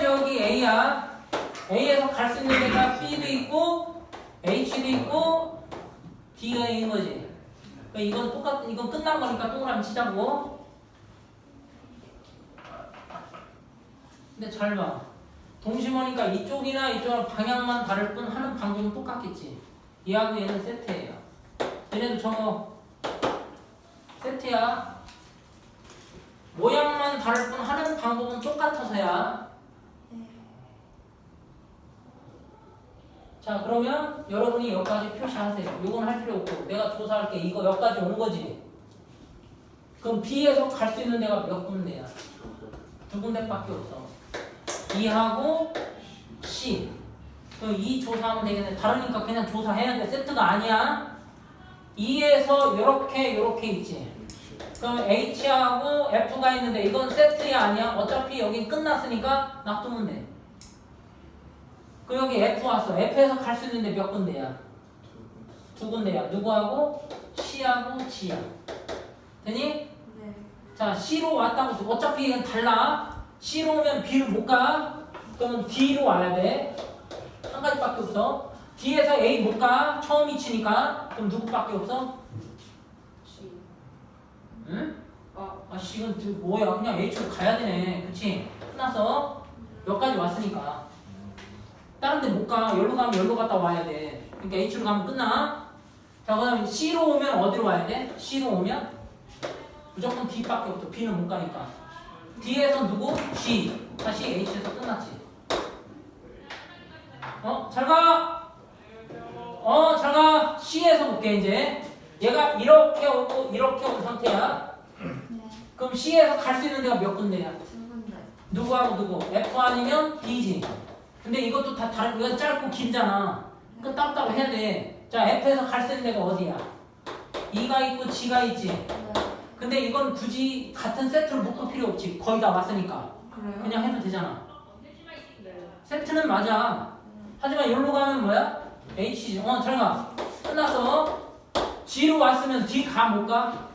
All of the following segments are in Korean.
지역이 A야. A에서 갈 수 있는 데가 B도 있고 H도 있고 D가 있는 거지. 그러니까 이건 똑같 이건 끝난 거니까 동그라미 치자고. 근데 잘 봐. 동심원이니까 이쪽이나 이쪽은 방향만 다를 뿐 하는 방법은 똑같겠지. 얘하고 얘는 세트예요. 얘네도 저거 세트야. 모양만 다를 뿐 하는 방법은 똑같아서야. 자 그러면 여러분이 여기까지 표시하세요. 이건 할 필요 없고 내가 조사할게. 이거 여기까지 온 거지. 그럼 B에서 갈 수 있는 데가 몇 군데야? 두 군데밖에 없어. B하고 C. 그럼 E 조사하면 되겠네. 다르니까 그냥 조사해야 돼. 세트가 아니야. E에서 요렇게 요렇게 있지. 그럼 H하고 F가 있는데 이건 세트야 아니야? 어차피 여기 끝났으니까 놔두면 돼. 그럼 여기 F 왔어. F에서 갈 수 있는데 몇 군데야? 두 군데야. 누구하고? C하고 G야. 되니? 네. 자, C로 왔다고 어차피 이건 달라. C로 오면 B를 못 가. 그러면 D로 와야 돼. 한 가지밖에 없어. D에서 A 못 가. 처음 이치니까. 그럼 누구밖에 없어? C. 응? 아, 아, 저 뭐야? 그냥 H로 가야 되네. 그치? 끝났어. 여기까지 왔으니까. 다른 데 못 가. 여기로 가면 여기로 갔다 와야 돼. 그러니까 H로 가면 끝나. 자, 그 다음에 C로 오면 어디로 와야 돼? C로 오면 무조건 D밖에 없어. B는 못 가니까. D에서 누구? G. 다시 H에서 끝났지. 어? 잘 가! 어, 잘 가! C에서 볼게, 이제. 얘가 이렇게 오고 이렇게 온 상태야. 네. 그럼 C에서 갈 수 있는 데가 몇 군데야? 두 군데. 누구하고 누구? F 아니면 B지. 근데 이것도 다 다른, 이건 짧고 길잖아. 그 따로따로 해야 돼. 자, F에서 갈수 있는 데가 어디야? E가 있고 G가 있지. 네. 근데 이건 굳이 같은 세트로 묶을 필요 없지. 거의 다 왔으니까. 그래요? 그냥 해도 되잖아. 네. 세트는 맞아. 하지만 여기로 가면 뭐야? H지. 어, 잘 가. 끝났어. G로 왔으면 D 가, 못 가?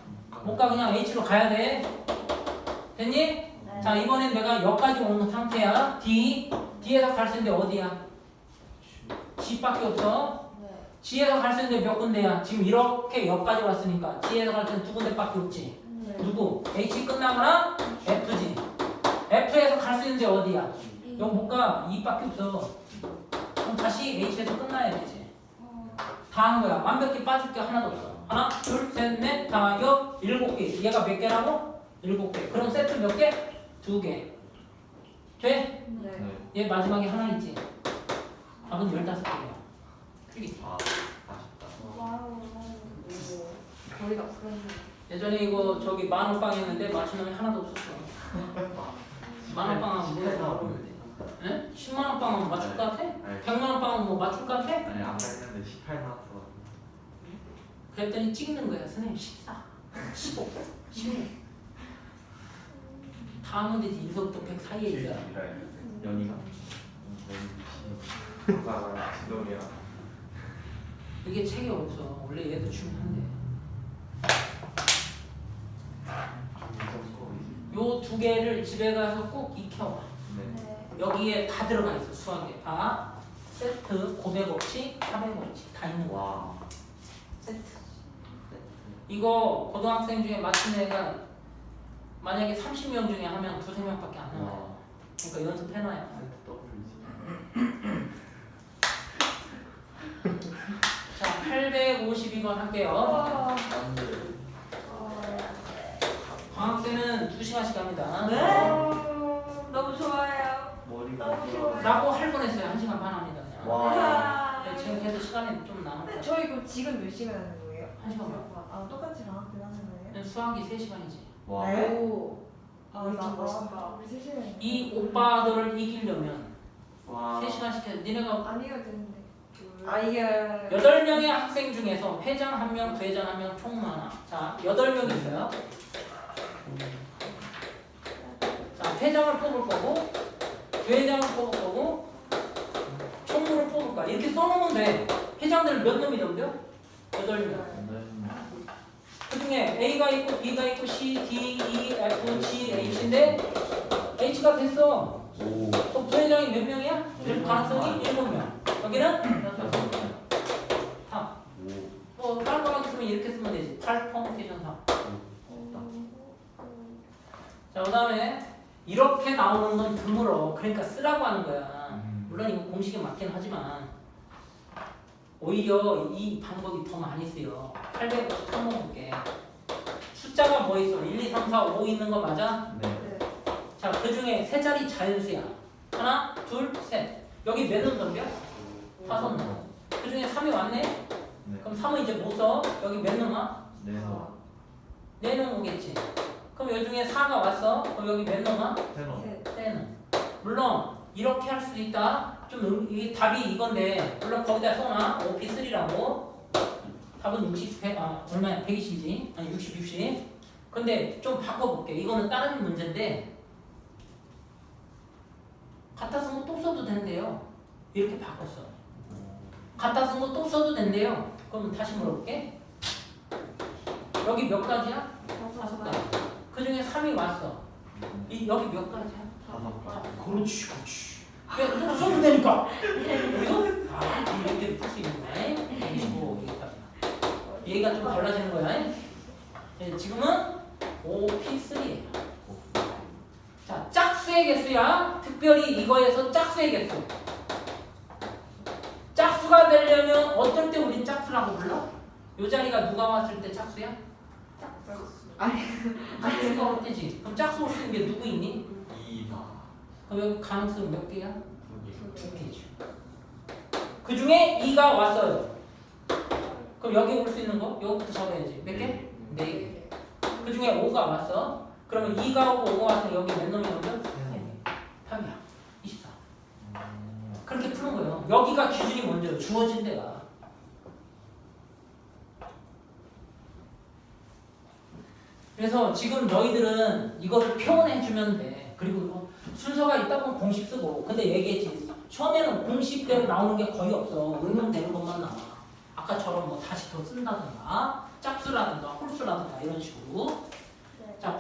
못 가, 그냥 H로 가야 돼. 됐니? 네. 자 이번엔 내가 여기까지 온 상태야 D D에서 갈 수 있는데 어디야? G밖에 없어 네. G에서 갈 수 있는데 몇 군데야? 지금 이렇게 여기까지 왔으니까 G에서 갈 때는 두 군데밖에 없지 네. 누구? H 끝나거나 F지 F에서 갈 수 있는데 어디야? 이. 여기 못 가 2밖에 없어 그럼 다시 H에서 끝나야 되지 어, 다한 거야 완벽히 빠질 게 하나도 없어 하나 둘 셋 넷 다섯 일곱 개 얘가 몇 개라고? 일곱 개 그럼 세트 몇 개? 두 개 돼? 네. 얘 마지막에 하나 있지. 답은 열다섯 개야. 틀리. 아, 아쉽다. 와우. 다 그런. 예전에 이거 저기 만원빵 했는데 맞추는 놈이 하나도 없었어. 만원빵은 뭐야? 모르는데. 응? 10만원 빵은 맞출 것 같아? 아니, 100만원 빵은 뭐 맞출 것 같아? 아니 아까 했는데 18 나왔어. 그랬더니 찍는 거야. 선생님 14, 15, 16. 다 하면 되지. 1서부터 100 사이에 있어야. 연이가? 연이 지동이야. 이게 책이 없어. 원래 얘도 중요한데. 요두 개를 집에 가서 꼭 익혀와. 네. 네. 여기에 다 들어가 있어 수학에 다 세트 고백 없이 타백 없이 다 있는 거야 와. 세트 이거 고등학생 중에 맞춘 애가 만약에 30명 중에 하면 두세 명밖에 안 나와요 와. 그러니까 연습해놔야 더블이지. 자 852번 할게요. 안돼. 어, 방학 때는 2시간씩 합니다 네. 너무 좋아요. 머리가 너무 좋아요. 라고 할 뻔했어요 1시간 반 합니다 그냥. 와. 네, 지금 그래도 시간이 좀 근데 남았다 저희 그럼 지금 몇 시간 하는 거예요? 한 시간 반. 아 똑같이 방학 때 하는 거예요? 근데 수학이 3시간이지 와. 네. 오. 아 멋있다, 나 멋있다. 우리 세 시간. 이 오빠들을 이기려면 와. 3시간씩 해야 돼 니네가 아니가 되는데. 아 이게. 여덟 명의 학생 중에서 회장 한 명, 부회장 한 명, 총무 하나. 자, 여덟 명 있어요. 자, 회장을 뽑을 거고, 부회장을 뽑을 거고, 총무를 뽑을 거야. 이렇게 써놓으면 돼. 회장들 몇 놈이 넘겨? 여덟 명. 그 중에 A가 있고, B가 있고, C, D, E, F, G, H인데 H가 됐어. 오. 또 부회장 몇 명이야? 될 가능성이 7명. 여기는 6명. 3. 뭐 깔끔하게 쓰면 이렇게 쓰면 되지. 8 퍼뮤테이션 3. 자, 그 다음에 이렇게 나오는 건 드물어. 그러니까 쓰라고 하는 거야. 물론 이거 공식에 맞긴 하지만 오히려 이 방법이 더 많이 쓰여. 853번 볼게. 숫자가 뭐 있어? 1, 2, 3, 4, 5 있는 거 맞아? 네. 네. 자, 그 중에 세 자리 자연수야. 하나, 둘, 셋. 여기 몇은 덤벼? 다섯 놈. 그 중에 3이 왔네? 네. 그럼 3은 이제 못 써. 여기 몇놈 와? 네. 네놈 오겠지. 그럼 여 중에 4가 왔어. 그럼 여기 몇놈 와? 세노. 셋. 때는 물론 이렇게 할 수도 있다. 좀 음, 답이 이건데 물론 거기다 써놔. OP3라고. 답은 60, 100, 아 얼마야? 120이지? 아니 60, 60. 근데 좀 바꿔볼게. 이거는 다른 문제인데 갖다 쓴 거 또 써도 된대요. 이렇게 바꿨어. 갖다 쓴 거 또 써도 된대요. 그럼 다시 물어볼게. 여기 몇 가지야? 다섯 가지. 그 중에 3이 왔어. 이, 여기 몇 가지야? 다섯 가. 그렇지, 그렇지. 야, 또 써도 되니까. 여기도? 아, 이렇게 풀 수 있는 거야. 25 여기까지. 얘가 좀 달라지는 거야. 네, 지금은 OP3예요. 자, 짝수의 개수야. 특별히 이거에서 짝수의 개수. 짝수가 되려면 어떨 때 우린 짝수라고 불러? 요 자리가 누가 왔을 때 짝수야? 짝수가 올 때지. 그럼 짝수 올 수 있는 게 누구 있니? 이. 그럼 여기 가능성 몇 개야? 두 개. 두 개죠. 그 중에 2가 왔어요. 그럼 여기 올 수 있는 거? 여기부터 잡아야지. 몇 개? 네 개. 그 중에 5가 왔어. 그러면 2가 오고 5가 왔으면 여기 몇 놈이 넘겨? 3이야. 24. 그렇게 푸는 거예요. 여기가 기준이 먼저 주어진 데가. 그래서 지금 너희들은 이거를 표현해 주면 돼. 순서가 있다 보면 공식 쓰고. 근데 얘기했지. 처음에는 공식대로 나오는 게 거의 없어. 응용되는 것만 나와. 아까처럼 뭐 다시 더 쓴다든가, 짝수라든가, 홀수라든가 이런 식으로. 네. 자,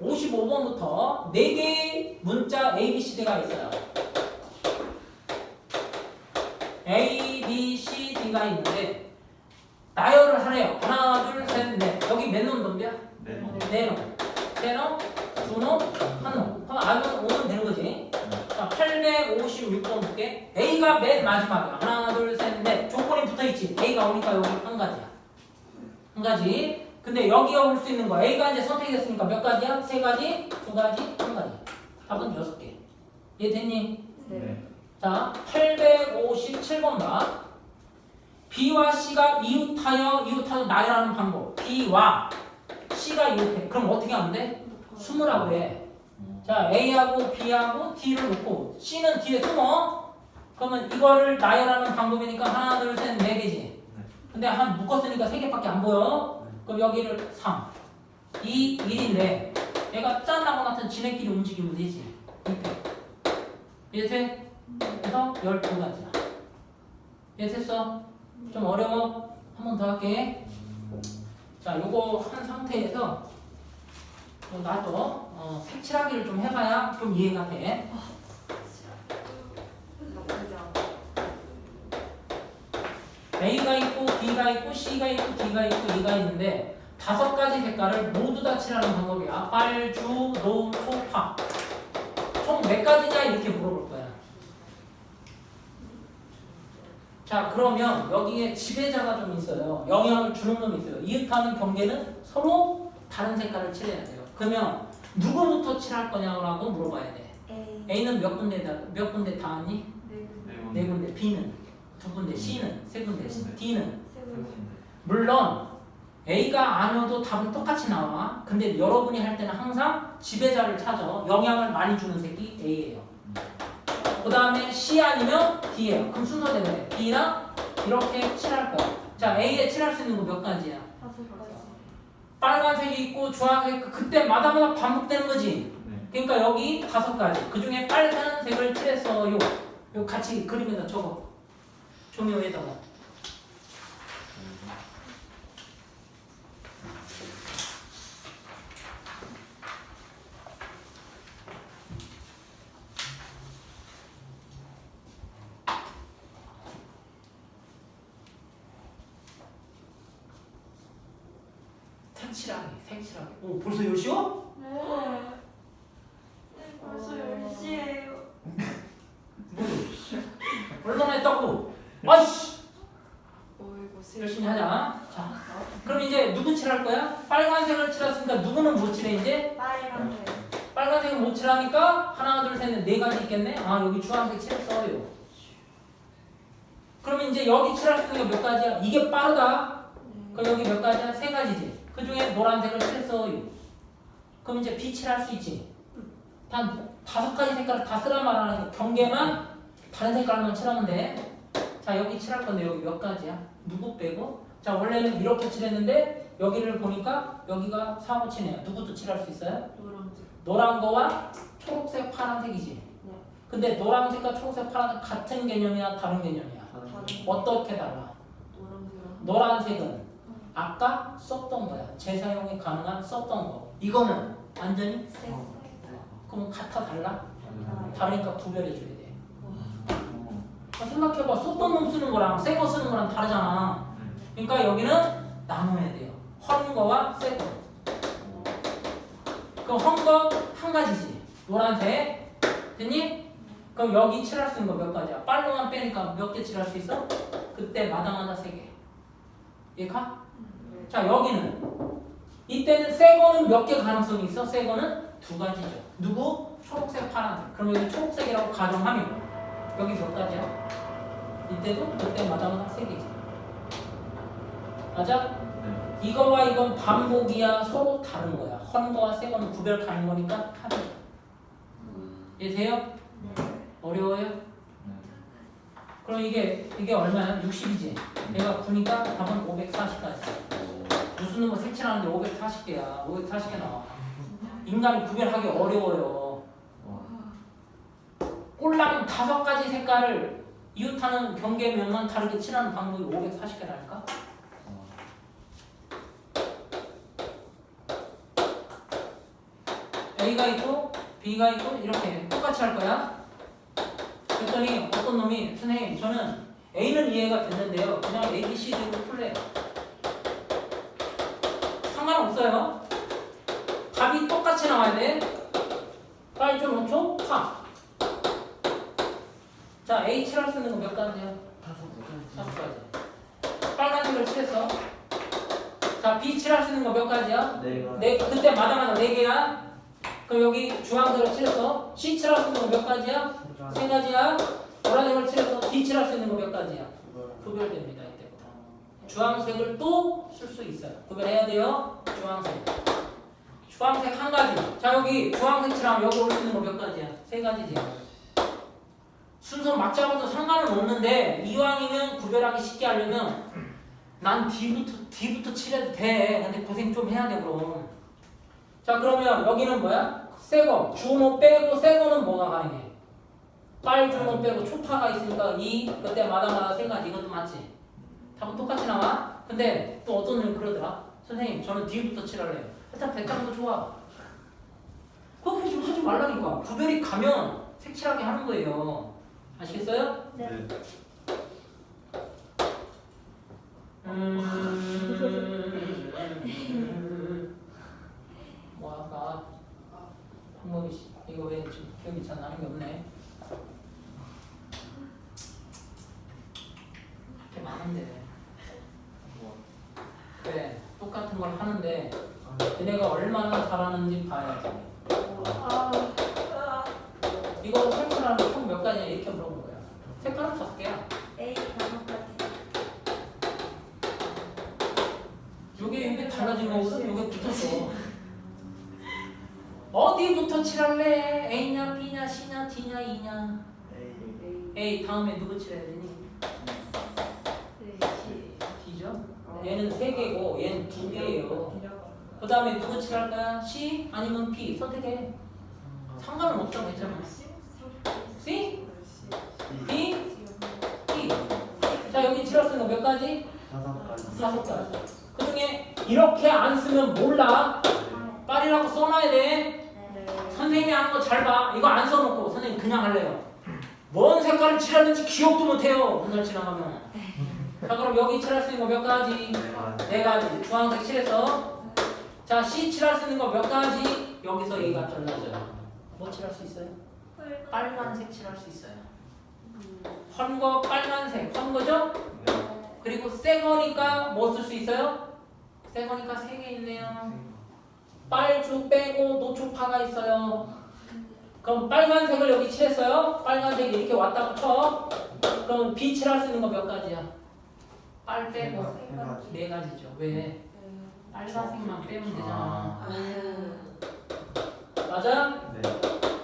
855번부터 4개의 문자 A, B, C, D가 있어요. A, B, C, D가 있는데 나열을 하래요. 하나, 둘, 셋, 넷. 여기 몇 놈 덤벼? 네. 네 놈. 세 놈, 두 놈, 한 놈. 그럼 알면 오면 되는 거지. 자, 856번 볼게. A가 맨 마지막이야. 하나, 둘, 셋, 넷. 조건이 붙어 있지. A가 오니까 여기 한 가지야. 한 가지. 근데 여기가 올 수 있는 거. A가 이제 선택했으니까 몇 가지야? 세 가지, 두 가지, 한 가지. 답은 여섯 개. 이해 됐니? 네. 자, 857번 봐. B와 C가 이웃하여 이웃하여 나열하는 방법. B와 C가 이웃해. 그럼 어떻게 하면 돼? 숨으라고 해. 자, A하고 B하고 D를 놓고 C는 뒤에 숨어. 그러면 이거를 나열하는 방법이니까 하나, 둘, 셋, 네 개지. 근데 한 묶었으니까 세 개밖에 안 보여. 그럼 여기를 3, 2, 1인데 얘가 짠하고 나타난 지네끼리 움직이면 되지. 이렇게. 이해 돼? 그래서 12가지야. 이해 됐어? 좀 어려워? 한 번 더 할게. 자, 요거 한 상태에서 어, 나도 어, 색칠하기를 좀 해봐야 좀 이해가 돼. A가 있고 B가 있고 C가 있고 D가 있고 E가 있는데 다섯 가지 색깔을 모두 다 칠하는 방법이야. 빨, 주, 노, 초, 파. 총 몇 가지냐 이렇게 물어볼 거야. 자 그러면 여기에 지배자가 좀 있어요. 영향을 주는 놈이 있어요. 이웃하는 경계는 서로 다른 색깔을 칠해야 돼요. 그러면 누구부터 칠할 거냐고 물어봐야 돼. A. A는 몇 군데 다, 몇 군데 다 왔니? 네. 네 군데. B는 두 군데. C는 세 군데. D는 세 분. 물론 A가 아니어도 답은 똑같이 나와. 근데 여러분이 할 때는 항상 지배자를 찾아. 영향을 많이 주는 색이 A예요. 그 다음에 C 아니면 D예요. 그럼 순서대로 해. B랑 이렇게 칠할 거야. 자, A에 칠할 수 있는 거 몇 가지야? 다섯 가지. 빨간색이 있고 주황색 그때마다마다 반복되는 거지. 네. 그러니까 여기 다섯 가지. 그 중에 빨간색을 칠했어요. 요 같이 그림에다 적어. 종이 위에다가. 색칠하기, 색칠하기. 오, 벌써 10시요? 네. 벌써 10시에요. 얼마나 했다고? 아이씨! 어이구, 열심히 하자. 자, 그럼 이제 누구 칠할 거야? 빨간색을 칠했으니까 누구는 못 칠해, 이제? 빨간색. 빨간색은 못 칠하니까 하나, 둘, 셋, 넷, 네 가지 있겠네? 아, 여기 주황색 칠했어요. 그럼 이제 여기 칠할 수 있는 게 몇 가지야? 이게 빠르다. 그럼 여기 몇 가지야? 세 가지지. 그 중에 노란색을 칠했어요. 그럼 이제 빛칠할 수 있지. 단 다섯 가지 색깔을 다 쓰란 말안 하니까 경계만 다른 색깔만 칠하면 돼. 자 여기 칠할 건데 여기 몇 가지야? 누구 빼고? 자 원래는 이렇게 칠했는데 여기를 보니까 여기가 사고 치네요. 누구도 칠할 수 있어요? 노란색. 노란 거와 초록색, 파란색이지. 네. 근데 노란색과 초록색, 파란색 같은 개념이야, 다른 개념이야. 다른 어떻게 달라? 노란색은 아까 썼던 거야. 재사용이 가능한 썼던 거. 이거는 완전히 새 거. 그럼 같아 달라? 다르니까 구별해 줘야 돼. 아, 생각해봐. 썼던 놈 쓰는 거랑 새 거 쓰는 거랑 다르잖아. 그러니까 여기는 나눠야 돼요. 헌 거와 새 거. 그럼 헌거 한 가지지. 노란색. 됐니? 그럼 여기 칠할 수 있는 거 몇 가지야? 빨로만 빼니까 몇 개 칠할 수 있어? 그때 마당하나 세 개. 이해가? 자 여기는 이때는 새 거는 몇 개 가능성이 있어? 새 거는 두 가지죠. 누구? 초록색, 파란색. 그럼 여기 초록색이라고 가정하면 여기 몇 가지야? 이때도 그때 마당하나 세 개지. 맞아? 이거와 이건 반복이야 서로 다른 거야. 헌 거와 새 거는 구별 가는 거니까 합이죠. 이해돼요? 어려워요? 그럼 이게 이게 얼마야? 60이지. 내가 9니까 답은 540까지. 무슨 놈을 색칠하는데 540개야. 540개 나와. 인간이 구별하기 어려워요. 꼴랑 다섯 가지 색깔을 이웃하는 경계면만 다르게 칠하는 방법이 540개라니까? A가 있고 B가 있고 이렇게 똑같이 할 거야. 그랬더니 어떤 놈이 선생님 저는 A는 이해가 됐는데요. 그냥 A, B, C, D로 풀래요. 상관없어요. 답이 똑같이 나와야 돼. 빨리 좀 5초 파. 자수 있는 거 몇 가지야? 다섯 가지. 빨간색을 칠했어. 자 B 칠할 수 있는 거 몇 가지야? 네, 그때 마다마다 네 개야. 그럼 여기 주황색을 칠했어. C 칠할 수 있는 거 몇 가지야? 세 가지야. 노란색을 칠해서 D 칠할 수 있는 거 몇 가지야? 구별됩니다. 주황색을 또 쓸 수 있어요. 구별해야 돼요. 주황색. 주황색 한 가지. 자 여기 주황색 칠하면 여기 올 수 있는 거 몇 가지야? 세 가지지. 순서 막 잡아도 상관은 없는데 이왕이면 구별하기 쉽게 하려면 난 D부터 D부터 칠해도 돼. 근데 고생 좀 해야 돼 그럼. 자 그러면 여기는 뭐야? 새거 주모 빼고 새거는 뭐가 가능해? 빨 주모 빼고 초파가 있으니까 이 그때 마다마다 세 가지 이것도 맞지? 답은 똑같이 나와? 근데 또 어떤 놈이 그러더라? 선생님 저는 D부터 칠할래요. 일단 백장도 좋아. 그렇게 좀 하지 말라니까. 구별이 가면 색칠하게 하는 거예요. 아시겠어요? 음... 뭐 아까 방법이 시- 이거 왜 지금 기억이 잘 나는 게 없네. 이렇게 많은데. 그래 똑같은 걸 하는데 얘네가 얼마나 잘하는지 봐야지. 아, 이거 색깔하는 총몇 가지냐 이렇게 물어본 거야. 색깔은 다섯 개야. A 다섯 가지. 요게 요게 달라진 거거든. 요게 붙었어. 어디부터 칠할래? A냐, B냐, C냐, D냐, E냐? A 다음에 누구 칠해야 되니? D죠? 얘는 세 개고 얘는 두 개예요. 그 다음에 누구 칠할 거야? C 아니면 B 선택해. 상관은 없어 괜찮아. C, B, E. 자 여기 칠할 수 있는 거몇 가지? 다섯 가지. 그 중에 이렇게 안 쓰면 몰라. 빨이라고 써놔야 돼. 선생님이 하는 거 잘 봐. 이거 안 써놓고 선생님 그냥 할래요. 뭔 색깔을 칠하는지 기억도 못해요. 한달 지나가면. 자 그럼 여기 칠할 수 있는 거 몇 가지? 네 가지. 주황색 칠해서 자 C 칠할 수 있는 거 몇 가지? 여기서 얘가 달라져요. 뭐 칠할 수 있어요? 빨간색 칠할 수 있어요. 헌거 빨간색. 헌 거죠? 그리고 새 거니까 뭐 쓸 수 있어요? 새 거니까 세 개 있네요. 빨주 빼고 노초파가 있어요. 그럼 빨간색을 여기 칠했어요? 빨간색이 이렇게 왔다 붙여 그럼 B 칠할 수 있는 거 몇 가지야? 빨 빼고 네 가지죠. 왜? 빨간색만 빼면 되잖아. 맞아? 네.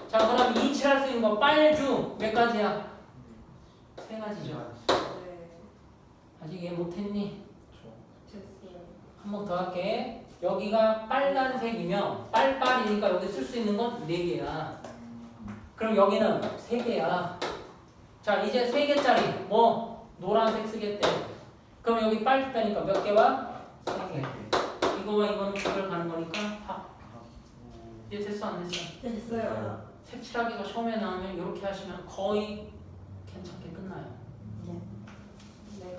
자 그럼 이 칠할 수 있는 거 빨주 몇 가지야? 세 가지죠. 아직 이해 못했니? 한번 더 할게. 여기가 빨간색이면 빨빨이니까 여기 쓸 수 있는 건 네 개야. 그럼 여기는 세 개야 자 이제 세 개짜리 뭐? 노란색 쓰겠대. 그럼 여기 빨 빼니까 몇 개와? 세 개 이거와 이거는 구별 가는 거니까 다 이해 됐어 안 됐어? 됐어요. 색칠하기가 처음에 나오면 이렇게 하시면 거의 괜찮게 끝나요 네.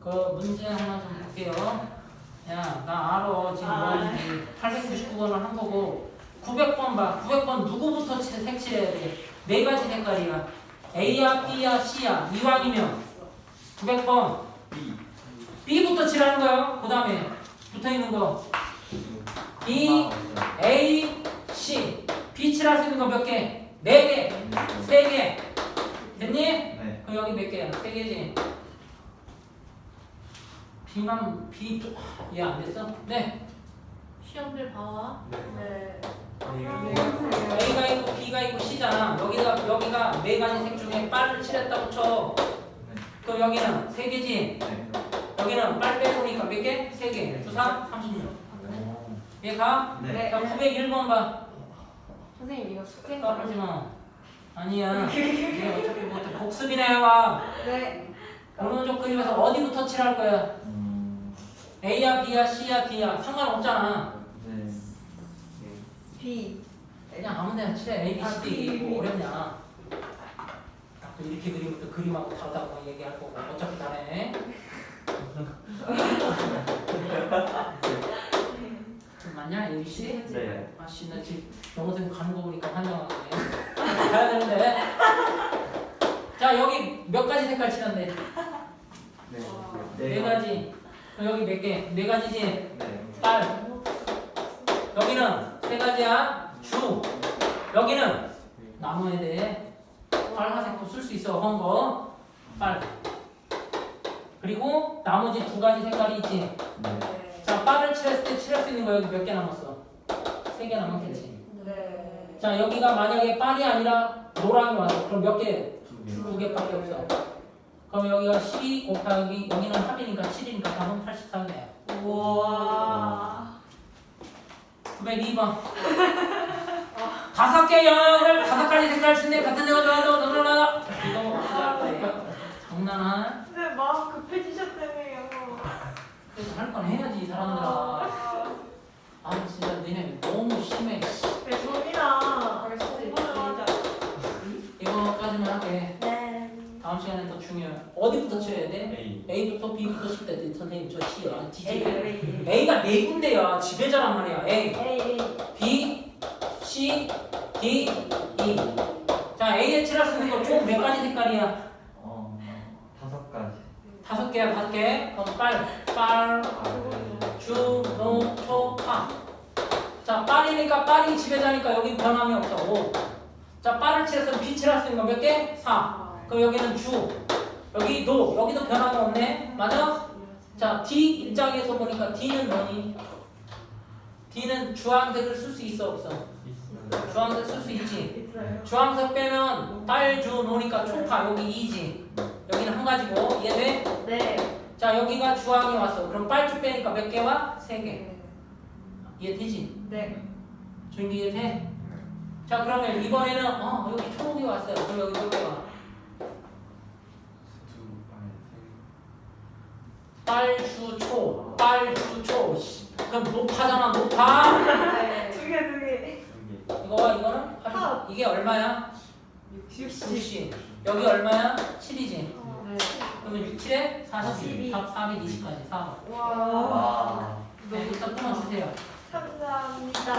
그 문제 하나 좀 볼게요. 야, 나 알아. 지금 아. 뭐인지. 899번을 한 거고 900번 봐. 900번 누구부터 칠- 색칠해야 돼? 네 가지 색깔이야. A야, B야, C야. 이왕이면 900번 B. B부터 칠하는 거예요. 그 다음에 붙어 있는 거 B, A, C. B 칠할 수 있는 거 몇 개? 네 개, 세 개. 됐니? 네. 그럼 여기 몇 개야? 세 개지. B만 B 얘안 됐어? 네. 시험들 봐와. 네. A가 있고 B가 있고 C잖아. 여기가 여기가 네 가지 색 중에 빨을 칠했다고 쳐. 그럼 여기는 세 개지. 네. 여기는 빨 빼보니까 몇 개? 세 개. 두산 36. 얘 가. 네. 자 901번 봐. 선생님 이거 숙제인 까불지 마. 아니야. 얘 어차피 뭐 또 복습이나 해와. 네. 오른쪽 그림에서 어디부터 칠할 거야? 음. A야 B야 C야 D야 상관없잖아. 네. B. 그냥 아무 데나 칠해 A, B, C, D. 뭐 어렵냐 또 이렇게 그리면 또 그림하고 다르다고 얘기할 거고 어차피 다네 맞냐 A, B, C? 네. 아씨 나 지금 영어생 가는 거 보니까 환장하네 가야 되는데 자 여기 몇 가지 색깔 칠한대 네. 네 가지 그럼 여기 몇 개? 네 가지지? 네. 빨 여기는 세 가지야 주 여기는 나눠야 돼 빨간색도 쓸 수 있어 헌 거 빨 그리고 나머지 두 가지 색깔이 있지 네. 자 빨을 칠했을 때 칠할 수 있는 거 여기 몇 개 남았어 세 개 남았겠지 네. 자 여기가 만약에 빨이 아니라 노랑이 왔어 그럼 몇 개? 두 개. 두 개밖에 없어 그럼 여기가 12 곱하기 여기는 합이니까 7이니까 답은 84개야 우와. 902번. 다섯 개 영역을 다섯 가지 색깔 쓴데 같은 데가 좋아도 너너너 이거 할 거예요. 장난아? 네 마음 급해지셨다며요. 그래서 할 건 해야지 이 사람들아. 아 진짜 너네 너무 심해. 씨. 네 하자. 이거까지만 할게. 네. 다음 시간에 더 중요해. 어디부터 쳐야 돼? A. A부터 B부터 칠 때 선생님 저. A D. A A가 네 군데야. 지배자란 말이야. A. B, C, D, E. 자, A에 칠할 수 있는 거 총 몇 가지 색깔이야? 어. 다섯 가지. 다섯 개야, 다섯 개. 그럼 빨, 빨. 주, 노, 초, 파. 자, 빨이니까 빨이 지배자니까 여기 변함이 없어. 오. 자, 빨을 칠했으면 B 칠할 수 있는 거몇 개? 4. 그럼 여기는 주. 여기 노. 여기도 변함이 없네. 맞아? 자, D 입장에서 보니까 D는 뭐니? D는 주황색을 쓸 수 있어, 없어? 주황색 쓸 수 있지. 주황색 빼면 딸, 주, 노니까 초파 여기 2지 여기는 한 가지고 이해돼? 네. 자 여기가 주황이 왔어 그럼 빨주 빼니까 몇 개 와? 세개 네. 이해되지? 네. 준비 이해돼? 자 그러면 이번에는 어 여기 초록이 왔어요 그럼 여기 몇 개와? 두. 아니 빨, 주, 초 빨, 주, 초 씨, 그럼 높아잖아 높아 네. 두 개, 두 개. 개. 이거와 이거는 합이- 합. 이게 얼마야? 60. 60 여기 얼마야? 7이지 네. 그러면 6, 7에 42. 42. 답 420까지 4번. 와. 와. 네, 일단 끊어주세요. 감사합니다.